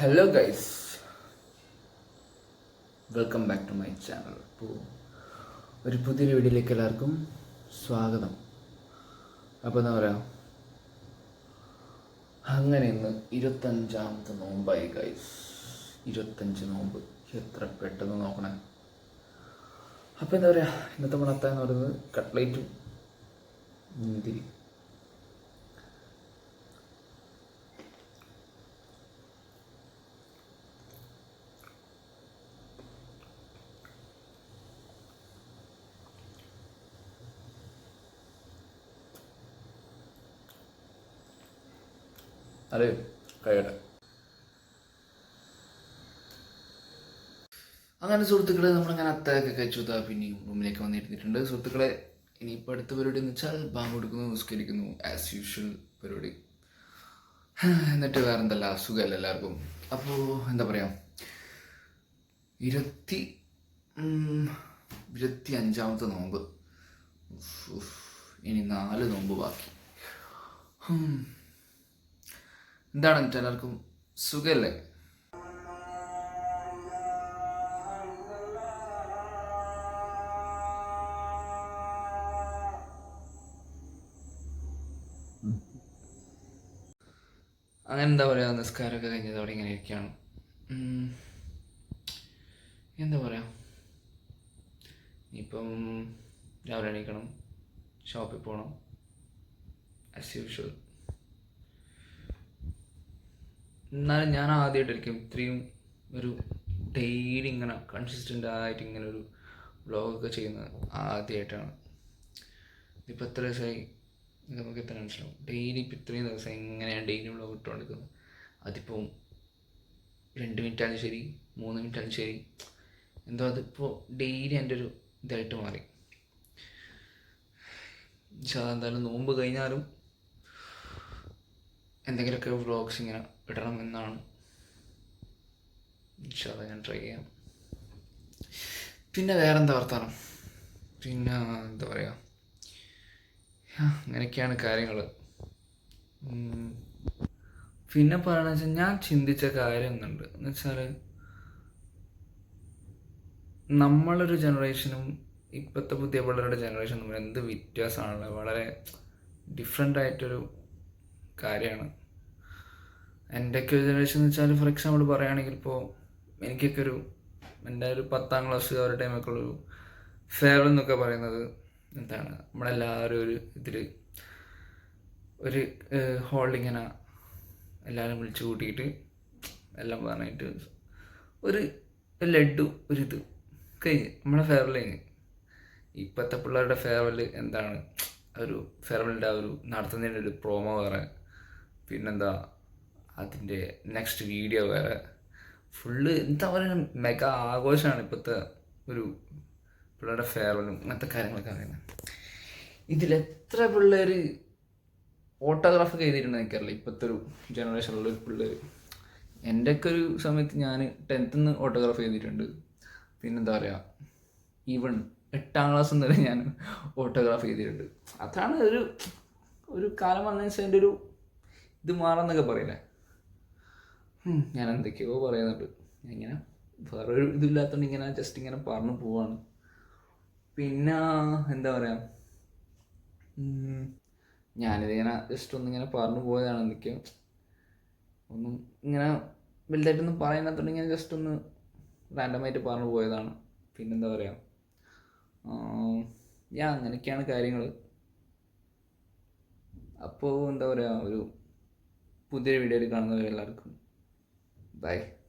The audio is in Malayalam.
Hello guys welcome back to my channel അപ്പോൾ ഒരു പുതിയ വീഡിയോയിലേക്ക് എല്ലാവർക്കും സ്വാഗതം. അപ്പോൾ എന്താ പറയുക അങ്ങനെ ഇന്ന് ഇരുപത്തഞ്ചാമത്തെ നോമ്പായി ഗൈസ് ഇരുപത്തഞ്ച് നോമ്പ്. എത്ര പെട്ടെന്ന് നോക്കണേ. അപ്പോൾ എന്താ പറയുക ഇന്നത്തെ മണത്ത എന്ന് പറയുന്നത് കട്ട്ലേറ്റും മുന്തിരി. അതെ കഴിയട്ടെ. അങ്ങനെ സുഹൃത്തുക്കളെ നമ്മളിങ്ങനെ അത്തയൊക്കെ കഴിച്ചു പിന്നെയും റൂമിലേക്ക് വന്നിരുന്നിട്ടുണ്ട്. സുഹൃത്തുക്കളെ ഇനിയിപ്പോൾ അടുത്ത പരിപാടി എന്ന് വെച്ചാൽ ബാങ്ക് കൊടുക്കുന്നു നിസ്കരിക്കുന്നു ആസ് യൂഷ്വൽ പരിപാടി. എന്നിട്ട് വേറെ എന്തല്ല സുഖമല്ല എല്ലാവർക്കും. അപ്പോൾ എന്താ പറയുക ഇരുപത്തി ഇരുപത്തി അഞ്ചാമത്തെ നോമ്പ്. ഇനി നാല് നോമ്പ് ബാക്കി. എന്താണ് എന്നിട്ട് എല്ലാവർക്കും? സുഖമല്ലേ അങ്ങനെ എന്താ പറയുക നിസ്കാരമൊക്കെ കഴിഞ്ഞത് അവിടെ ഇങ്ങനെ ഇരിക്കുകയാണ് എന്താ പറയുക ഇപ്പം രാവിലെ എണീക്കണം ഷോപ്പിൽ പോകണം ആസ് യൂഷ്വൽ എന്നാലും ഞാൻ ആദ്യമായിട്ടായിരിക്കും ഇത്രയും ഒരു ഡെയിലി ഇങ്ങനെ കൺസിസ്റ്റന്റ് ആയിട്ട് ഇങ്ങനെ ഒരു വ്ളോഗൊക്കെ ചെയ്യുന്നത് ആദ്യമായിട്ടാണ് ഇപ്പം എത്ര ദിവസമായി നമുക്ക് എത്ര മനസ്സിലാവും? ഡെയിലി ഇപ്പം ഇത്രയും ദിവസം എങ്ങനെയാണ് ഡെയിലി വ്ളോഗ് ഇട്ടുകൊണ്ടിരിക്കുന്നത് അതിപ്പം രണ്ട് മിനിറ്റാണ് ശരി മൂന്ന് മിനിറ്റാണ് ശരി എന്തോ അതിപ്പോൾ ഡെയിലി എന്റെ ഒരു ഇതായിട്ട് മാറി. പക്ഷെ അതെന്തായാലും നോമ്പ് കഴിഞ്ഞാലും എന്തെങ്കിലുമൊക്കെ വ്ളോഗ്സ് ഇങ്ങനെ ഇടണം എന്നാണ്. ഇൻഷാല്ല ഞാൻ ട്രൈ ചെയ്യാം. പിന്നെ വേറെന്താ വർത്താനം? പിന്നെ എന്താ പറയുക അങ്ങനെയൊക്കെയാണ് കാര്യങ്ങൾ പിന്നെ പറയണമെന്ന് വെച്ചാൽ ഞാൻ ചിന്തിച്ച കാര്യം ഒന്നുണ്ട് എന്ന് വെച്ചാൽ നമ്മളൊരു ജനറേഷനും ഇപ്പോഴത്തെ പുതിയ പിള്ളേരുടെ ജനറേഷനും തമ്മിൽ എന്ത് വ്യത്യാസമാണുള്ളത് വളരെ ഡിഫറെന്റ് ആയിട്ടൊരു കാര്യമാണ്. എന്റെയൊക്കെ ഒരു ജനറേഷൻ എന്ന് വെച്ചാൽ ഫോർ എക്സാമ്പിൾ പറയുകയാണെങ്കിൽ ഇപ്പോൾ എനിക്കൊക്കെ ഒരു എന്റെ ഒരു പത്താം ക്ലാസ് ആ ഒരു ടൈമൊക്കെ ഉള്ളൊരു ഫെയർ എന്നൊക്കെ പറയുന്നത് എന്താണ്? നമ്മളെല്ലാവരും ഒരു ഇതിൽ ഒരു ഹോളിങ്ങനെ എല്ലാവരും വിളിച്ചു കൂട്ടിയിട്ട് എല്ലാം പറഞ്ഞിട്ട് ഒരു ലഡു ഒരു ഇത് കഴിഞ്ഞ് നമ്മളെ ഫെയർവെൽ കഴിഞ്ഞ്. ഇപ്പോഴത്തെ പിള്ളേരുടെ ഫെയർവെൽ എന്താണ്? ഒരു ഫെയർവെല്ലിന്റെ ആ ഒരു നടത്തുന്നതിന്റെ ഒരു പ്രോമോ വേറെ. പിന്നെന്താ? അതിന്റെ നെക്സ്റ്റ് വീഡിയോ വേറെ. ഫുള്ള് എന്താ പറയുക മെഗാ ആഘോഷമാണ് ഇപ്പോഴത്തെ ഒരു പിള്ളേരുടെ ഫെയർവെല്ലും അങ്ങനത്തെ കാര്യങ്ങളൊക്കെ പറയുന്നത് ഇതിലെത്ര പിള്ളേർ ഓട്ടോഗ്രാഫ് ചെയ്തിട്ടുണ്ട് എനിക്കറിയില്ല. ഇപ്പോഴത്തെ ഒരു ജനറേഷനിലുള്ള ഒരു പിള്ളേർ എന്റെയൊക്കെ ഒരു സമയത്ത് ഞാൻ ടെൻത്തിൽ നിന്ന് ഫോട്ടോഗ്രാഫ് ചെയ്തിട്ടുണ്ട് പിന്നെന്താ പറയുക ഈവൺ എട്ടാം ക്ലാസ് വരെ ഞാൻ ഫോട്ടോഗ്രാഫ് ചെയ്തിട്ടുണ്ട് അതാണ് ഒരു ഒരു കാലം വന്നതിന് ശേഷം ഒരു ഇത് മാറാന്നൊക്കെ പറയില്ലേ? ഞാൻ എന്തൊക്കെയോ പറയുന്നുണ്ട്. ഇങ്ങനെ വേറെ ഒരു ഇതില്ലാത്തതുകൊണ്ട് ഇങ്ങനെ ജസ്റ്റ് ഇങ്ങനെ പറഞ്ഞു പോവാണ്. പിന്നെ എന്താ പറയുക ഞാനിതിങ്ങനെ ജസ്റ്റ് ഒന്നിങ്ങനെ പറഞ്ഞു പോയതാണ്. എന്തൊക്കെയോ ഒന്നും ഇങ്ങനെ വലുതായിട്ടൊന്നും പറയുന്നതുകൊണ്ട് ഇങ്ങനെ ജസ്റ്റ് ഒന്ന് റാൻഡമായിട്ട് പറഞ്ഞു പോയതാണ്. പിന്നെന്താ പറയുക ഞാൻ അങ്ങനെയൊക്കെയാണ് കാര്യങ്ങൾ അപ്പോൾ എന്താ പറയുക ഒരു പുതിയ വീഡിയോയിൽ കാണുന്നവരെല്ലാവർക്കും Bye.